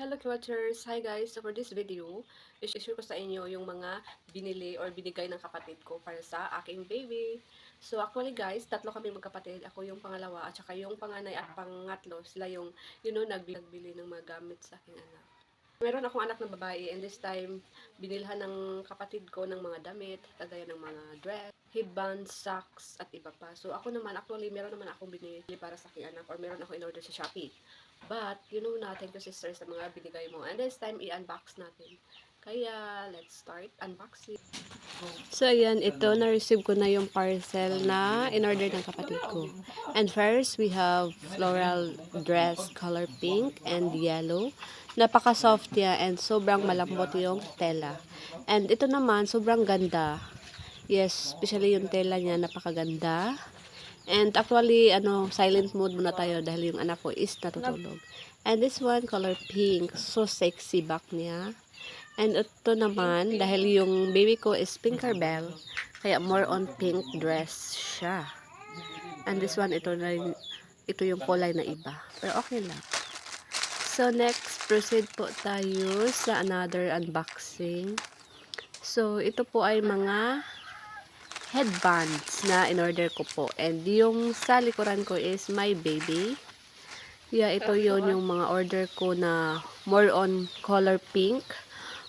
Hello Watchers! Hi guys! So for this video, i-share ko sa inyo yung mga binili or binigay ng kapatid ko para sa aking baby. So actually guys, tatlo kami magkapatid. Ako yung pangalawa at saka yung panganay at pangatlo. Sila yung, you know, nagbi- nagbili ng mga gamit sa aking anak. Meron akong anak na babae and this time, binilhan ng kapatid ko ng mga damit, kagaya ng mga dress, headbands, socks, at iba pa. So ako naman, actually, meron naman akong binili para sa aking anak or meron ako in-order sa Shopee. But, you know na, thank you sister sa mga binigay mo. And this time, i-unbox natin. Kaya, let's start unboxing. So, ayan, ito, na-receive ko na yung parcel na in-order ng kapatid ko. And first, we have floral dress color pink and yellow. Napaka-soft niya and sobrang malambot yung tela. And ito naman, sobrang ganda. Yes, especially yung tela niya, napakaganda. And actually, ano, silent mode muna tayo dahil yung anak ko is natutulog. And this one, color pink. So sexy back niya. And ito naman, dahil yung baby ko is Tinkerbell, kaya more on pink dress siya. And this one, ito na rin- ito yung kulay na iba. Pero okay lang. So next, proceed po tayo sa another unboxing. So ito po ay mga headbands na in-order ko po. And yung sa likuran ko is my baby. Yeah, ito yon yung mga order ko na more on color pink,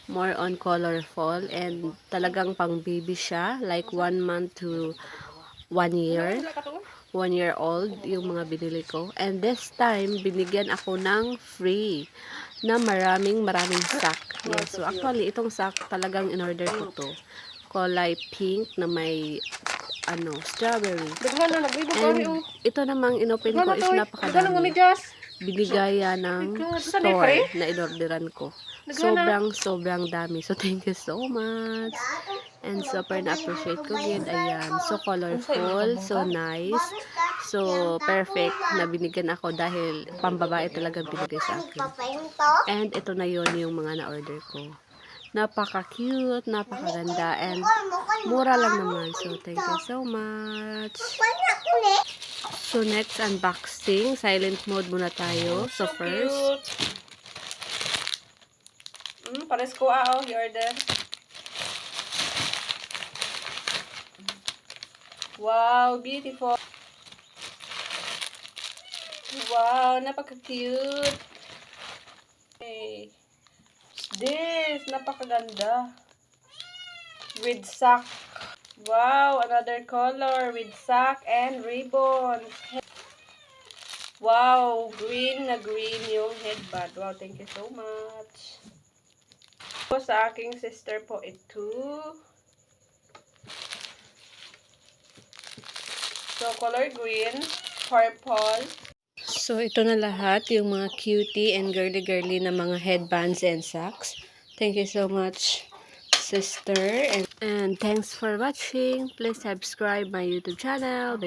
more on colorful, and talagang pang baby siya, like one month to one year. One year old yung mga binili ko. And this time, binigyan ako ng free na maraming maraming sack. Yes, so actually, itong sack talagang in-order ko to. Kulay pink na may ano, strawberry. And oh. ito namang inopen ko is napakadami. Binigaya ng store na inorderan ko. Sobrang, sobrang dami. So, thank you so much. And super na-appreciate ko yun. Ayan. So, colorful. So, nice. So, perfect na binigyan ako dahil pambabae talagang binigay sa akin. And ito na yun yung mga na-order ko. Napaka-cute, napakaganda, and mura lang naman. So, thank you so much. So, next unboxing. Silent mode muna tayo. So, first, Cute. Mm, pares ko ah, oh, i-order. Wow, beautiful. Wow, napaka-cute. Hey. This, napakaganda. With sock. Wow, another color with sock and ribbon. Wow, green na green yung headband. Wow, thank you so much. Po sa aking sister po ito. So, color green, purple. So, ito na lahat, yung mga cutie and girly-girly na mga headbands and socks. Thank you so much, sister. And, and thanks for watching. Please subscribe my YouTube channel.